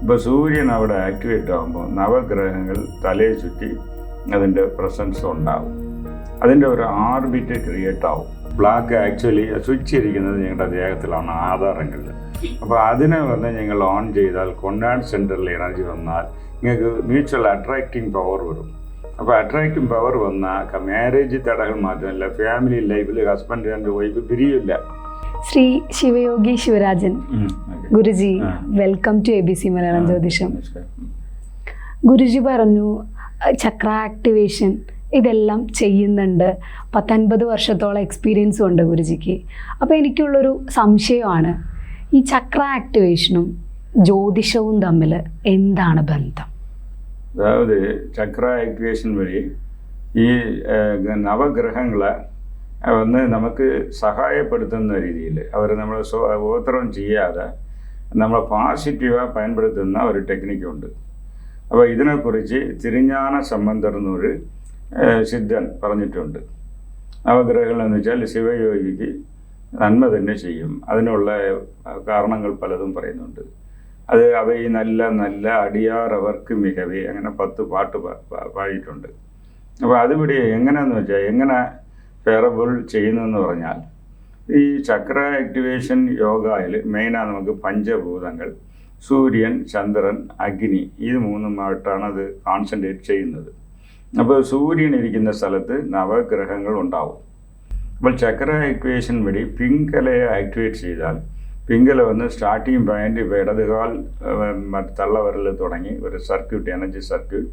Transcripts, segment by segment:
ഇപ്പോൾ സൂര്യൻ അവിടെ ആക്ടിവേറ്റ് ആകുമ്പോൾ നവഗ്രഹങ്ങൾ തലയെ ചുറ്റി അതിന്റെ പ്രസൻസ് ഉണ്ടാവും. അതിന്റെ ഒരു ആർബിറ്റ് ക്രിയേറ്റ് ആവും. ബ്ലാക്ക് ആക്ച്വലി സ്വിച്ച് ഇരിക്കുന്നത് ഞങ്ങളുടെ ദേഹത്തിലാണ് ആധാരങ്ങളിൽ. അപ്പോൾ അതിനെ വന്ന് ഞങ്ങൾ ഓൺ ചെയ്താൽ കൊണ്ടാഡ് സെന്ററിൽ എനർജി വന്നാൽ നിങ്ങൾക്ക് മ്യൂച്വൽ അട്രാക്റ്റിംഗ് പവർ വരും. അപ്പോൾ അട്രാക്റ്റിംഗ് പവർ വന്നാൽ മാരേജ് തടകൾ മാത്രമല്ല ഫാമിലി ലൈഫിൽ husband and wife പിരിയില്ല Sri Shivayogi Sivarajan Guruji welcome to A B C Malayalam ജ്യോതിഷം. ഗുരുജി പറഞ്ഞു ചക്ര ആക്ടിവേഷൻ ഇതെല്ലാം ചെയ്യുന്നുണ്ട്. പത്തൊൻപത് വർഷത്തോളം എക്സ്പീരിയൻസും ഉണ്ട് ഗുരുജിക്ക്. അപ്പോൾ എനിക്കുള്ളൊരു സംശയമാണ് ഈ ചക്ര ആക്ടിവേഷനും ജ്യോതിഷവും തമ്മിൽ എന്താണ് ബന്ധം? അതായത് ചക്ര ആക്ടിവേഷൻ വഴി ഈ നവഗ്രഹങ്ങളെ വന്ന് നമുക്ക് സഹായപ്പെടുത്തുന്ന രീതിയിൽ അവർ നമ്മൾ ഉപദ്രവം ചെയ്യാതെ നമ്മളെ പോസിറ്റീവായി பயன்படுத்துന്ന ഒരു ടെക്നിക്കുണ്ട് അപ്പോൾ ഇതിനെക്കുറിച്ച് തിരിഞ്ഞാന സംബന്ധർ എന്നൊരു സിദ്ധൻ പറഞ്ഞിട്ടുണ്ട്. നവഗ്രഹങ്ങൾ എന്ന് വെച്ചാൽ ശിവയോഗിക്ക് നന്മ തന്നെ ചെയ്യും. അതിനുള്ള കാരണങ്ങൾ പലതും പറയുന്നുണ്ട്. അത് ഈ നല്ല നല്ല അടിയാർ അവർക്ക് മികവേ അങ്ങനെ പത്ത് പാട്ട് പാടിയിട്ടുണ്ട്. അപ്പോൾ അതിവിടെ എങ്ങനെയെന്ന് വെച്ചാൽ എങ്ങനെ ഫെയറബിൾ ചെയ്യുന്നതെന്ന് പറഞ്ഞാൽ ഈ ചക്ര ആക്ടിവേഷൻ യോഗയിൽ മെയിനാണ് നമുക്ക് പഞ്ചഭൂതങ്ങൾ സൂര്യൻ ചന്ദ്രൻ അഗ്നി ഇത് മൂന്നുമായിട്ടാണ് അത് കോൺസെൻട്രേറ്റ് ചെയ്യുന്നത്. അപ്പോൾ സൂര്യൻ ഇരിക്കുന്ന സ്ഥലത്ത് നവഗ്രഹങ്ങൾ ഉണ്ടാവും. അപ്പോൾ ചക്ര ആക്ടിവേഷൻ വഴി പിങ്കലയെ ആക്ടിവേറ്റ് ചെയ്താൽ പിങ്കല വന്ന് സ്റ്റാർട്ടിങ് പോയിന്റ് ഇപ്പോൾ ഇടതുകാൽ തള്ളവരൽ തുടങ്ങി ഒരു സർക്യൂട്ട് എനർജി സർക്യൂട്ട്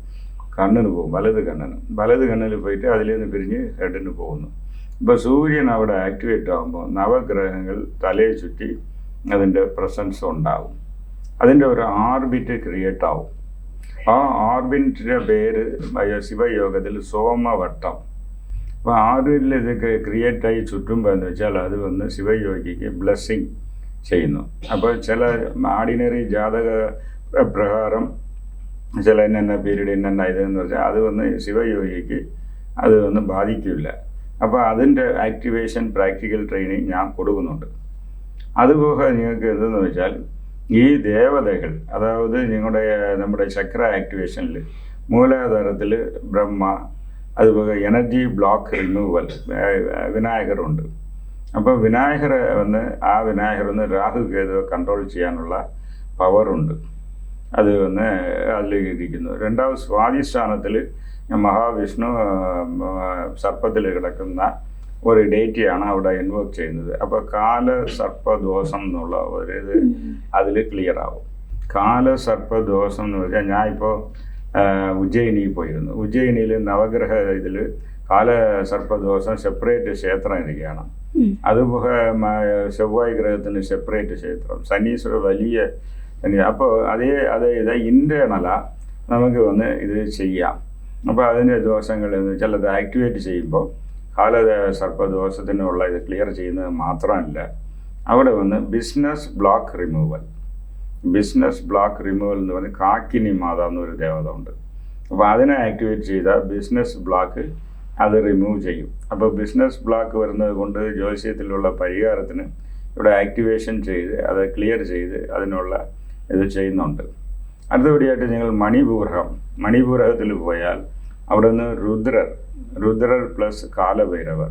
കണ്ണിന് പോകും വലത് കണ്ണിന്. വലത് കണ്ണിൽ പോയിട്ട് അതിൽ നിന്ന് പിരിഞ്ഞ് ഹെഡിന് പോകുന്നു. ഇപ്പോൾ സൂര്യൻ അവിടെ ആക്ടിവേറ്റ് ആകുമ്പോൾ നവഗ്രഹങ്ങൾ തലയെ ചുറ്റി അതിന്റെ പ്രസൻസ് ഉണ്ടാവും. അതിന്റെ ഒരു ആർബിറ്റ് ക്രിയേറ്റ് ആവും. ആ ആർബിറ്റിന്റെ പേര് വയ- ശിവയോഗത്തിൽ സോമവട്ടം. അപ്പോൾ ആർബിറ്റിൽ ഇത് ക്രിയേറ്റ് ആയി ചുറ്റുമ്പോൾ എന്ന് വെച്ചാൽ അത് വന്ന് ശിവയോഗിക്ക് ബ്ലെസ്സിങ് ചെയ്യുന്നു. അപ്പോൾ ചില ആർഡിനറി ജാതക പ്ര- പ്രകാരം ചില ഇന്ന പീരീഡ് ഇന്ന ഇതെന്ന് വെച്ചാൽ അത് വന്ന് ശിവയോഗിക്ക് അത് വന്ന് ബാധിക്കില്ല. അപ്പോൾ അതിന്റെ ആക്ടിവേഷൻ പ്രാക്ടിക്കൽ ട്രെയിനിങ് ഞാൻ കൊടുക്കുന്നുണ്ട്. അതുപോലെ നിങ്ങൾക്ക് എന്തെന്ന് വെച്ചാൽ ഈ ദേവതകൾ അതായത് നിങ്ങളുടെ നമ്മുടെ ചക്ര ആക്ടിവേഷനിൽ മൂലാധാരത്തിൽ ബ്രഹ്മ അതുപോലെ എനർജി ബ്ലോക്ക് റിമൂവൽ വിനായകരുണ്ട്. അപ്പോൾ വിനായകർ വന്ന് ആ വിനായകർ വന്ന് രാഹു കേതു കൺട്രോൾ ചെയ്യാനുള്ള പവറുണ്ട് അത് വന്ന് അതിലേക്ക് ഇരിക്കുന്നു. രണ്ടാമത് സ്വാധിസ്ഥാനത്തിൽ മഹാവിഷ്ണു സർപ്പത്തിൽ കിടക്കുന്ന ഒരു ഡേറ്റിയാണ് അവിടെ ഇൻവോക്ക് ചെയ്യുന്നത്. അപ്പോൾ കാല സർപ്പദോഷം എന്നുള്ള ഒരു ഇത് അതിൽ ക്ലിയർ ആവും. കാല സർപ്പദോഷം എന്ന് വെച്ചാൽ ഞാൻ ഇപ്പോൾ ഉജ്ജയിനിയിൽ പോയിരുന്നു. ഉജ്ജയിനിയിൽ നവഗ്രഹ ഇതിൽ കാല സർപ്പദോഷം സെപ്പറേറ്റ് ക്ഷേത്രം ഇരിക്കുകയാണ്. അതുപോലെ മ- ഗ്രഹത്തിന് സെപ്പറേറ്റ് ക്ഷേത്രം. ശനീശ്വര വലിയ അപ്പോൾ അതേ അതേ ഇത് ഇന്റേണലാ നമുക്ക് വന്ന് ഇത് ചെയ്യാം. അപ്പോൾ അതിന്റെ ദോഷങ്ങൾ എന്ന് വെച്ചാൽ അത് ആക്ടിവേറ്റ് ചെയ്യുമ്പോൾ കാല സർപ്പദോഷത്തിനുള്ള ഇത് ക്ലിയർ ചെയ്യുന്നത് മാത്രമല്ല അവിടെ വന്ന് business block removal business block removal എന്ന് പറഞ്ഞ് കാക്കിനി മാത എന്നൊരു ദേവത ഉണ്ട്. അപ്പോൾ അതിനെ ആക്ടിവേറ്റ് ചെയ്താൽ ബിസിനസ് ബ്ലോക്ക് അത് റിമൂവ് ചെയ്യും. അപ്പോൾ ബിസിനസ് ബ്ലോക്ക് വരുന്നത് കൊണ്ട് ജ്യോതിഷത്തിലുള്ള പരിഹാരത്തിന് ഇവിടെ ആക്ടിവേഷൻ ചെയ്ത് അത് ക്ലിയർ ചെയ്ത് അതിനുള്ള ഇത് ചെയ്യുന്നുണ്ട്. അടുത്തപടിയായിട്ട് നിങ്ങൾ മണിപൂർഹം മണിപൂർഹത്തിൽ പോയാൽ അവിടെ നിന്ന് രുദ്രർ രുദ്രർ പ്ലസ് കാലഭൈരവർ.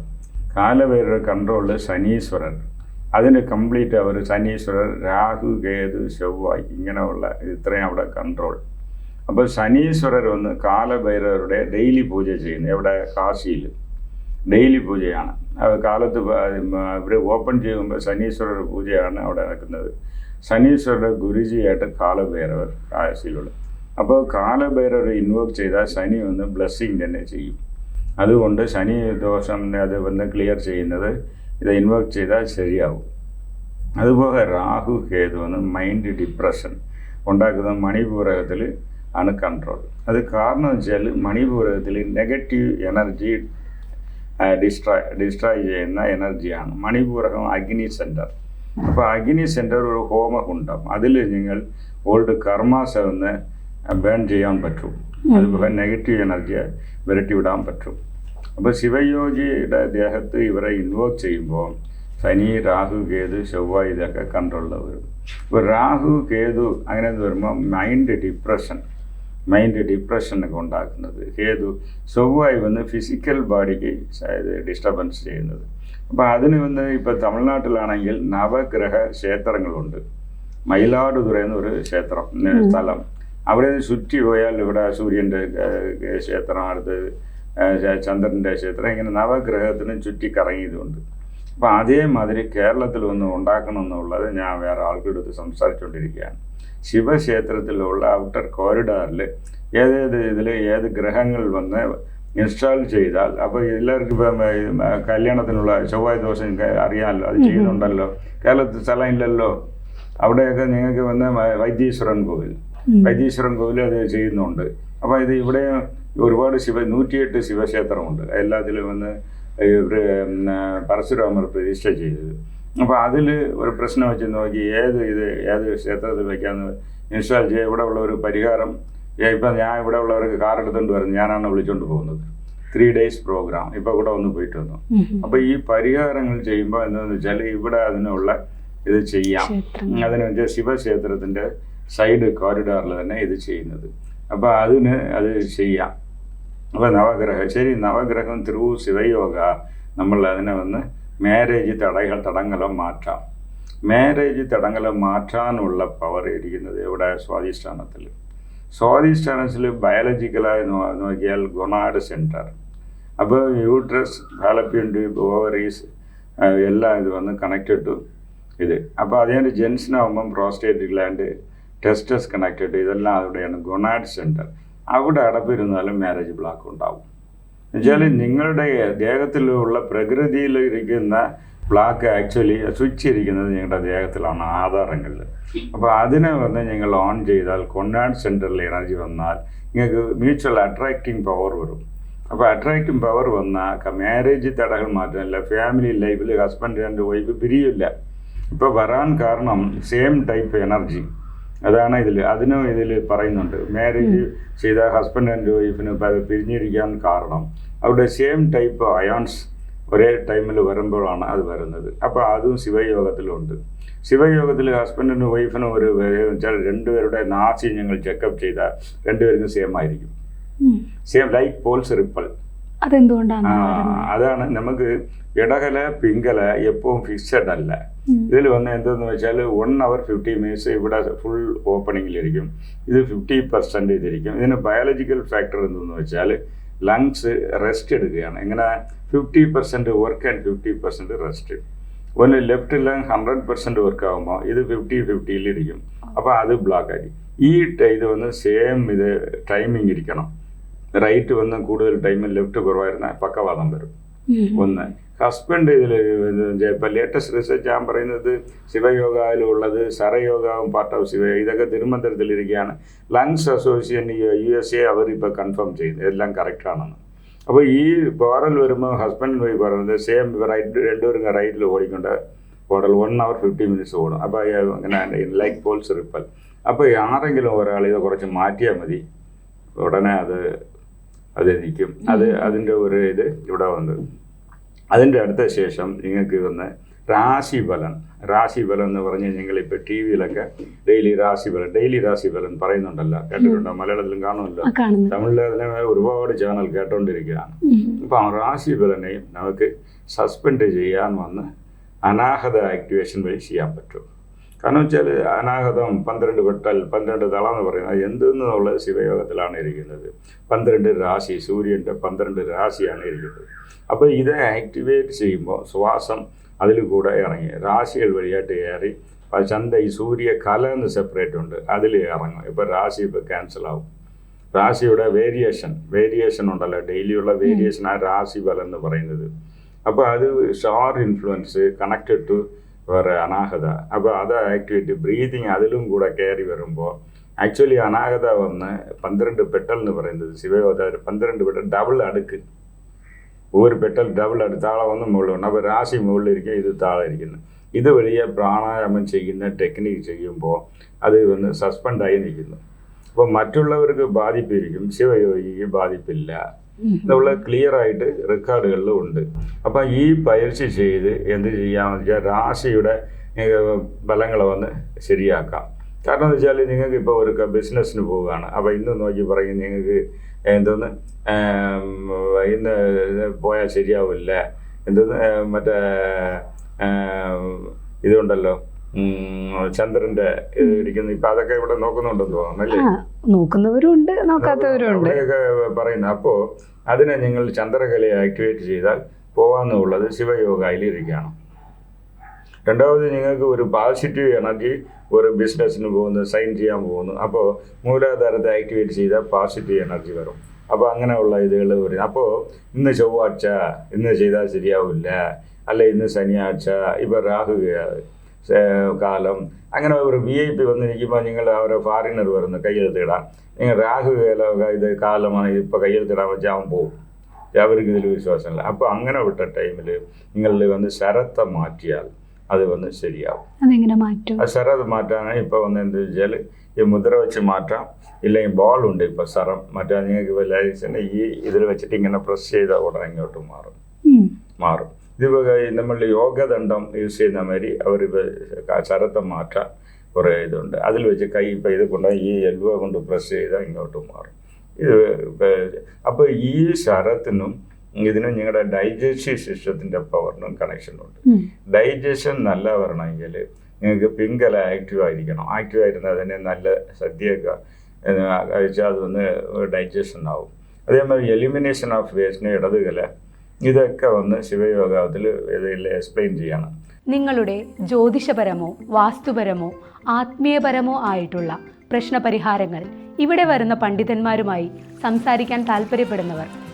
കാലഭൈരവർ കൺട്രോളിൽ ശനീശ്വരൻ അതിന് കംപ്ലീറ്റ് അവർ ശനീശ്വരർ രാഹു കേതു ചൊവ്വായി ഇങ്ങനെയുള്ള ഇത്രയും അവിടെ കൺട്രോൾ അപ്പോൾ ശനീശ്വരർ വന്ന് കാലഭൈരവരുടെ ഡെയിലി പൂജ ചെയ്യുന്നു. എവിടെ? കാശിയിൽ ഡെയിലി പൂജയാണ്. കാലത്ത് ഇവർ ഓപ്പൺ ചെയ്യുമ്പോൾ ശനീശ്വരർ പൂജയാണ് അവിടെ നടക്കുന്നത്. ശനീശ്വരരുടെ ഗുരുജിയായിട്ട് കാലഭൈരവർ കാശിയിലുള്ള അപ്പോൾ കാലഭൈരവർ ഇൻവോക്ക് ചെയ്താൽ ശനി വന്ന് ബ്ലെസ്സിങ് തന്നെ ചെയ്യും അതുകൊണ്ട് ശനി ദോഷം അത് വന്ന് ക്ലിയർ ചെയ്യുന്നത് ഇത് ഇൻവോക്ക് ചെയ്താൽ ശരിയാവും അതുപോലെ രാഹു കേതു വന്ന് മൈൻഡ് ഡിപ്രഷൻ ഉണ്ടാക്കുന്ന മണിപൂരകത്തിൽ ആണ് കൺട്രോൾ അത് കാരണം വെച്ചാൽ മണിപൂരകത്തിൽ നെഗറ്റീവ് എനർജി ഡിസ്ട്രോയ് ഡിസ്ട്രോയ് ചെയ്യുന്ന എനർജിയാണ് മണിപൂരകം അഗ്നി സെന്റർ അപ്പോൾ അഗ്നി സെന്റർ ഒരു ഹോമകുണ്ടം അതിൽ നിങ്ങൾ ഓൾഡ് കർമാസ് ഒന്ന് ബേൺ ചെയ്യാൻ പറ്റും. അതുപോലെ നെഗറ്റീവ് എനർജിയെ വിരട്ടി വിടാൻ പറ്റും. അപ്പോൾ ശിവയോഗിയുടെ ദേഹത്ത് ഇവരെ ഇൻവോക്ക് ചെയ്യുമ്പോൾ ശനി രാഹു കേതു ചൊവ്വ ഇതൊക്കെ കൺട്രോളിൽ വരും. ഇപ്പോൾ രാഹു കേതു അങ്ങനെ വരുമ്പോൾ മൈൻഡ് ഡിപ്രഷൻ മൈൻഡ് ഡിപ്രഷനൊക്കെ ഉണ്ടാക്കുന്നത്. കേതു ചൊവ്വായി വന്ന് ഫിസിക്കൽ ബോഡിക്ക് ഡിസ്റ്റർബൻസ് ചെയ്യുന്നത്. അപ്പോൾ അതിന് വന്ന് ഇപ്പോൾ തമിഴ്നാട്ടിലാണെങ്കിൽ നവഗ്രഹ ക്ഷേത്രങ്ങളുണ്ട്. മയിലാടുതുറ എന്നൊരു ക്ഷേത്രം സ്ഥലം. അവിടെ നിന്ന് ചുറ്റി പോയാൽ ഇവിടെ സൂര്യന്റെ ക്ഷേത്രം അടുത്ത് ചന്ദ്രന്റെ ക്ഷേത്രം ഇങ്ങനെ നവഗ്രഹത്തിനും ചുറ്റി കറങ്ങിയതുണ്ട് അപ്പോൾ അതേമാതിരി കേരളത്തിൽ ഒന്ന് ഉണ്ടാക്കണം എന്നുള്ളത് ഞാൻ വേറെ ആൾക്കാരുടെ അടുത്ത് സംസാരിച്ചുകൊണ്ടിരിക്കുകയാണ്. ശിവക്ഷേത്രത്തിലുള്ള ഔട്ടർ കോറിഡോറിൽ ഏതേത് ഇതിൽ ഏത് ഗ്രഹങ്ങൾ വന്ന് ഇൻസ്റ്റാൾ ചെയ്താൽ അപ്പോൾ എല്ലാവർക്കും ഇപ്പം കല്യാണത്തിനുള്ള ചൊവ്വായ ദോഷം നിങ്ങൾക്ക് അറിയാമല്ലോ അത് ചെയ്യുന്നുണ്ടല്ലോ. കേരളത്തിൽ സ്ഥലം ഇല്ലല്ലോ. അവിടെയൊക്കെ നിങ്ങൾക്ക് വന്ന് വൈദ്യീശ്വരൻ കോവിൽ വൈദ്യീശ്വരൻ കോവിൽ അത് ചെയ്യുന്നുണ്ട്. അപ്പോൾ ഇത് ഇവിടെ ഒരുപാട് ശിവ നൂറ്റിയെട്ട് ശിവക്ഷേത്രമുണ്ട്. എല്ലാത്തിലും വന്ന് പരശുരാമർ പ്രതിഷ്ഠ ചെയ്തത്. അപ്പോൾ അതിൽ ഒരു പ്രശ്നം വെച്ച് നോക്കി ഏത് ഇത് ഏത് ക്ഷേത്രത്തിൽ വയ്ക്കാമെന്ന് ഇൻസ്റ്റാൾ ചെയ്യുക ഇവിടെ ഉള്ള ഒരു പരിഹാരം. ഇപ്പം ഞാൻ ഇവിടെ ഉള്ളവർക്ക് കാർ എടുത്തുകൊണ്ട് വരുന്നത് ഞാനാണ് വിളിച്ചുകൊണ്ട് പോകുന്നത്. Three days program. ഇപ്പോൾ ഇവിടെ ഒന്ന് പോയിട്ട് വന്നു. അപ്പോൾ ഈ പരിഹാരങ്ങൾ ചെയ്യുമ്പോൾ എന്താണെന്ന് വെച്ചാൽ ഇവിടെ അതിനുള്ള ഇത് ചെയ്യാം. അതിന് വെച്ചാൽ ശിവക്ഷേത്രത്തിന്റെ സൈഡ് കോറിഡോറിൽ തന്നെ ഇത് ചെയ്യുന്നത്. അപ്പോൾ അതിന് അത് ചെയ്യാം. അപ്പോൾ നവഗ്രഹം ശരി നവഗ്രഹം ത്രൂ ശിവയോഗ നമ്മൾ അതിനെ വന്ന് മാരേജ് തടകൾ തടങ്കലം മാറ്റാം. മാരേജ് തടങ്കലം മാറ്റാനുള്ള പവർ ഇരിക്കുന്നത് ഇവിടെ സ്വാധിഷ്ഠാനത്തിൽ സ്വാധിഷ്ഠാനത്തിൽ ബയോളജിക്കലായി നോക്കിയാൽ ഗൊണാഡ് സെന്റർ അപ്പോൾ യൂട്രസ് ഫാലപ്പിയൻ ട്യൂബ് ഓവറീസ് എല്ലാം ഇത് വന്ന് കണക്റ്റഡ് ടു ഇത്. അപ്പോൾ അതിന്റെ ജെൻസിനാവുമ്പം പ്രോസ്റ്റേറ്റ് ഗ്ലാൻഡ് ടെസ്റ്റസ് കണക്റ്റഡ് ഇതെല്ലാം അവിടെയാണ് ഗൊണാഡ് സെന്റർ അവിടെ അടപ്പിരുന്നാലും മാരേജ് ബ്ലോക്ക് ഉണ്ടാവും. എന്നുവെച്ചാൽ നിങ്ങളുടെ ദേഹത്തിലുള്ള പ്രകൃതിയിൽ ഇരിക്കുന്ന ബ്ലാക്ക് ആക്ച്വലി സ്വിച്ച് ഇരിക്കുന്നത് നിങ്ങളുടെ ദേഹത്തിലാണ് ആധാരങ്ങളിൽ. അപ്പോൾ അതിനെ വന്ന് നിങ്ങൾ ഓൺ ചെയ്താൽ കൊണ്ടാഡ് സെന്ററിൽ എനർജി വന്നാൽ നിങ്ങൾക്ക് മ്യൂച്വൽ അട്രാക്റ്റിംഗ് പവർ വരും. അപ്പോൾ അട്രാക്റ്റിംഗ് പവർ വന്നാൽ മാരേജ് തടകൾ മാറ്റമില്ല ഫാമിലി ലൈഫിൽ ഹസ്ബൻഡ് ആൻഡ് വൈഫ് പിരിയില്ല ഇപ്പോൾ വരാൻ കാരണം സെയിം ടൈപ്പ് എനർജി അതാണ് ഇതിൽ അതിനും ഇതിൽ പറയുന്നുണ്ട്. മാരേജ് ചെയ്ത ഹസ്ബൻഡ് ആൻഡ് വൈഫിന് പിരിഞ്ഞിരിക്കാൻ കാരണം. അവരുടെ സെയിം ടൈപ്പ് അയോൺസ് ഒരേ ടൈമിൽ വരുമ്പോഴാണ് അത് വരുന്നത്. അപ്പോൾ അതും ശിവയോഗത്തിലുണ്ട്. ശിവയോഗത്തിൽ ഹസ്ബൻഡിനും വൈഫിനും ഒരു വെച്ചാൽ രണ്ടുപേരുടെ നാസി ഞങ്ങൾ ചെക്കപ്പ് ചെയ്താൽ രണ്ടുപേർക്കും സെയിം ആയിരിക്കും. സെയിം ലൈക്ക് പോൾസ് റിപ്പൽ അതെന്തുകൊണ്ടാണ് അതാണ് നമുക്ക് ഇടകല പിങ്കല എപ്പോഴും ഫിക്സഡ് അല്ല. ഇതിൽ വന്ന് എന്തെന്ന് വെച്ചാൽ വൺ അവർ ഫിഫ്റ്റി മിനിറ്റ്സ് ഇവിടെ ഫുൾ ഓപ്പണിങ്ങിലിരിക്കും ഇത് ഫിഫ്റ്റി പെർസെന്റ് ഇതിരിക്കും. ഇതിന് ബയോളജിക്കൽ ഫാക്ടർ എന്തെന്ന് വെച്ചാൽ ലങ്സ് റെസ്റ്റ് എടുക്കുകയാണ്. ഇങ്ങനെ fifty percent work and fifty percent rest ഒന്ന് left lung hundred percent work ആകുമ്പോൾ ഇത് ഫിഫ്റ്റി ഫിഫ്റ്റിയിലിരിക്കും അപ്പോൾ അത് ബ്ലോക്ക് ആയി. ഈ ഇത് വന്ന് സെയിം ഇത് ടൈമിംഗ് ഇരിക്കണം. റൈറ്റ് വന്ന് കൂടുതൽ ടൈമിൽ ലെഫ്റ്റ് കുറവായിരുന്ന പക്കവാദം വരും. ഒന്ന്. ഹസ്ബൻഡ് ഇതിൽ ഇപ്പം ലേറ്റസ്റ്റ് റിസർച്ച് ഞാൻ പറയുന്നത് ശിവയോഗയിലുള്ളത് സരയോഗവും പാർട്ട് ഓഫ് ശിവ ഇതൊക്കെ തിരുമന്തരത്തിലിരിക്കുകയാണ് lungs association U S A അവരിപ്പോൾ കൺഫേം ചെയ്യുന്നു എല്ലാം കറക്റ്റാണെന്ന് അപ്പോൾ ഈ പോറൽ വരുമ്പോൾ ഹസ്ബൻഡ് പോയി പറയുന്നത് സെയിം റൈറ്റ് രണ്ടുപേരും റൈറ്റിൽ ഓടിക്കൊണ്ട് ഓടൽ വൺ അവർ ഫിഫ്റ്റി മിനിറ്റ്സ് ഓടും. അപ്പോൾ ഇങ്ങനെ ലൈക്ക് പോൾസ് റിപ്പൽ അപ്പോൾ ആരെങ്കിലും ഒരാൾ ഇത് കുറച്ച് മാറ്റിയാൽ മതി. ഉടനെ അത് അത് നിൽക്കും. അത് അതിന്റെ ഒരു ഇത് ഇവിടെ വന്ന്. അതിന്റെ അടുത്ത ശേഷം നിങ്ങൾക്ക് വന്ന് രാശിഫലൻ രാശിഫലം എന്ന് പറഞ്ഞ് ഞങ്ങളിപ്പോൾ ടി വിയിലൊക്കെ ഡെയിലി രാശിഫലൻ ഡെയിലി രാശിഫലൻ പറയുന്നുണ്ടല്ലോ. കേട്ടിട്ടുണ്ടോ? മലയാളത്തിലും കാണുമല്ലോ. തമിഴിൽ അതിനെ ഒരുപാട് ചാനൽ കേട്ടോണ്ടിരിക്കുകയാണ്. ഉം. അപ്പോൾ ആ രാശിഫലനെയും നമുക്ക് സസ്പെൻഡ് ചെയ്യാൻ വന്ന് അനാഹത ആക്ടിവേഷൻ വഴി ചെയ്യാൻ പറ്റും. കാരണം വെച്ചാൽ അനാഹതം പന്ത്രണ്ട് വെട്ടൽ പന്ത്രണ്ട് തള എന്ന് പറയുന്നത് എന്തെന്നുള്ളത് ശിവയോഗത്തിലാണ് ഇരിക്കുന്നത്. പന്ത്രണ്ട് രാശി സൂര്യന്റെ പന്ത്രണ്ട് രാശിയാണ് ഇരിക്കുന്നത്. അപ്പോൾ ഇത് ആക്ടിവേറ്റ് ചെയ്യുമ്പോൾ ശ്വാസം അതിൽ കൂടെ ഇറങ്ങി രാശികൾ വഴിയായിട്ട് കയറി അപ്പോൾ ചന്ത ഈ സൂര്യ കല എന്ന് സെപ്പറേറ്റ് ഉണ്ട് അതിൽ ഇറങ്ങും. ഇപ്പോൾ രാശി ഇപ്പോൾ ക്യാൻസൽ ആവും. രാശിയുടെ വേരിയേഷൻ വേരിയേഷൻ ഉണ്ടല്ലോ ഡെയിലിയുള്ള വേരിയേഷൻ ആ രാശി ബലം എന്ന് പറയുന്നത്. അപ്പോൾ അത് ഷോർ ഇൻഫ്ലുവൻസ് കണക്റ്റഡ് ടു വേറെ അനാഹത അപ്പോൾ അത് ആക്ടിവേറ്റ് ബ്രീതിങ് അതിലും കൂടെ കയറി വരുമ്പോൾ ആക്ച്വലി അനാഹത വന്ന് പന്ത്രണ്ട് പെട്ടൽ എന്ന് പറയുന്നത് ശിവയോധ പന്ത്രണ്ട് പെട്ടൽ ഡബിൾ അടുക്ക് ഒരു പെട്ടൽ ഡബിൾ അടുക്ക് താളെ ഒന്ന് മുകളിലുണ്ട് അപ്പോൾ രാശി മുകളിലിരിക്കും ഇത് താഴെ ഇരിക്കുന്നു ഇത് വഴിയെ പ്രാണായാമം ചെയ്യുന്ന ടെക്നിക്ക് ചെയ്യുമ്പോൾ അത് വന്ന് സസ്പെൻഡായി നിൽക്കുന്നു അപ്പോൾ മറ്റുള്ളവർക്ക് ബാധിപ്പിരിക്കും ശിവയോഗിക്ക് ബാധിപ്പില്ല എന്നുള്ള ക്ലിയർ ആയിട്ട് റെക്കോർഡുകളിലും ഉണ്ട്. അപ്പം ഈ പരീക്ഷ ചെയ്ത് എന്ത് ചെയ്യാമെന്ന് വെച്ചാൽ രാശിയുടെ ഫലങ്ങളെ വന്ന് ശരിയാക്കാം. കാരണം എന്ന് വെച്ചാൽ നിങ്ങൾക്ക് ഇപ്പോൾ ഒരു ബിസിനസ്സിന് പോവുകയാണ്. അപ്പോൾ ഇന്ന് നോക്കി പറയും നിങ്ങൾക്ക് എന്തോന്ന് ഇന്ന് പോയാൽ ശരിയാവില്ല. എന്തോന്ന് മറ്റേ ഇതുണ്ടല്ലോ ചന്ദ്രന്റെ ഇരിക്കുന്നു. ഇപ്പൊ അതൊക്കെ ഇവിടെ നോക്കുന്നുണ്ടെന്ന് തോന്നുന്നു അല്ലേ? ആ നോക്കുന്നവരും ഉണ്ട് നോക്കാത്തവരും ഉണ്ട് അവിടെയൊക്കെ പറയുന്നത് അപ്പോൾ അതിനെ നിങ്ങൾ ചന്ദ്രകലയെ ആക്ടിവേറ്റ് ചെയ്താൽ പോവാന്നുള്ളത് ശിവയോഗയിൽ ഇരിക്കുകയാണ്. രണ്ടാമത് നിങ്ങൾക്ക് ഒരു പോസിറ്റീവ് എനർജി ഒരു ബിസിനസ്സിന് പോകുന്നു സൈൻ ചെയ്യാൻ പോകുന്നു. അപ്പോൾ മൂലാധാരത്തെ ആക്ടിവേറ്റ് ചെയ്താൽ പോസിറ്റീവ് എനർജി വരും. അപ്പോൾ അങ്ങനെയുള്ള ഇതുകൾ വരും. അപ്പോൾ ഇന്ന് ചൊവ്വാഴ്ച ഇന്ന് ചെയ്താൽ ശരിയാവില്ല. അല്ല ഇന്ന് ശനിയാഴ്ച ഇപ്പോൾ രാഹു കാലം. അങ്ങനെ ഒരു വി ഐ പി വന്നിരിക്കുമ്പോൾ നിങ്ങൾ അവരെ ഫാറിനർ വരുന്നു കയ്യെഴുത്തിടാം നിങ്ങൾ രാഹു ഇത് കാലമാണ് ഇപ്പോൾ കയ്യെഴുത്തിടാൻ വെച്ചാൽ അവൻ പോകും അവർക്ക് ഇതിൽ വിശ്വാസമില്ല. അപ്പോൾ അങ്ങനെ വിട്ട ടൈമിൽ നിങ്ങൾ വന്ന് ശരത്തെ മാറ്റിയാൽ അത് വന്ന് ശരിയാവും. അതെങ്ങനെ മാറ്റും? ആ ശരത് മാറ്റാനാണ് ഇപ്പോൾ വന്ന് എന്ത് വെച്ചാൽ ഈ മുദ്ര വെച്ച് മാറ്റാം. ഇല്ലെങ്കിൽ ബോൾ ഉണ്ട് ഇപ്പോൾ സറം മറ്റാ നിങ്ങൾക്ക് ഇപ്പോൾ ലൈസൻസ് ഈ ഇതിൽ വെച്ചിട്ട് ഇങ്ങനെ പ്രസ് ചെയ്താൽ ഉടനെ ഇങ്ങോട്ട് മാറും. ഉം. ഇത് നമ്മൾ യോഗദണ്ഡം യൂസ് ചെയ്യുന്ന മാതിരി അവർ ശരത്തെ മാറ്റാൻ കുറേ ഇതുണ്ട്. അതിൽ വെച്ച് കൈ ഇപ്പോൾ ഇത് കൊണ്ട് ഈ എൽവ കൊണ്ട് പ്രസ് ചെയ്താൽ ഇങ്ങോട്ട് മാറും. ഇത് അപ്പോൾ ഈ ശരത്തിനും ഇതിനും നിങ്ങളുടെ ഡൈജസ്റ്റീവ് സിസ്റ്റത്തിന്റെ പവറിനും കണക്ഷനുണ്ട് ഉണ്ട്. ഡൈജഷൻ നല്ല വരണമെങ്കിൽ നിങ്ങൾക്ക് പിങ്കല ആക്റ്റീവ് ആയിരിക്കണം. ആക്റ്റീവ് ആയിരുന്നാൽ തന്നെ നല്ല സദ്യയൊക്കെ കഴിച്ചാൽ അതൊന്ന് ഡൈജഷൻ ആവും. അതേമാതിരി എലിമിനേഷൻ ഓഫ് വേസ്റ്റിന് ഇടതുകല ഇതൊക്കെ വന്ന് ശിവയോഗത്തിൽ എക്സ്പ്ലെയിൻ ചെയ്യണം. നിങ്ങളുടെ ജ്യോതിഷപരമോ വാസ്തുപരമോ ആത്മീയപരമോ ആയിട്ടുള്ള പ്രശ്നപരിഹാരങ്ങൾ ഇവിടെ വരുന്ന പണ്ഡിതന്മാരുമായി സംസാരിക്കാൻ താല്പര്യപ്പെടുന്നവർ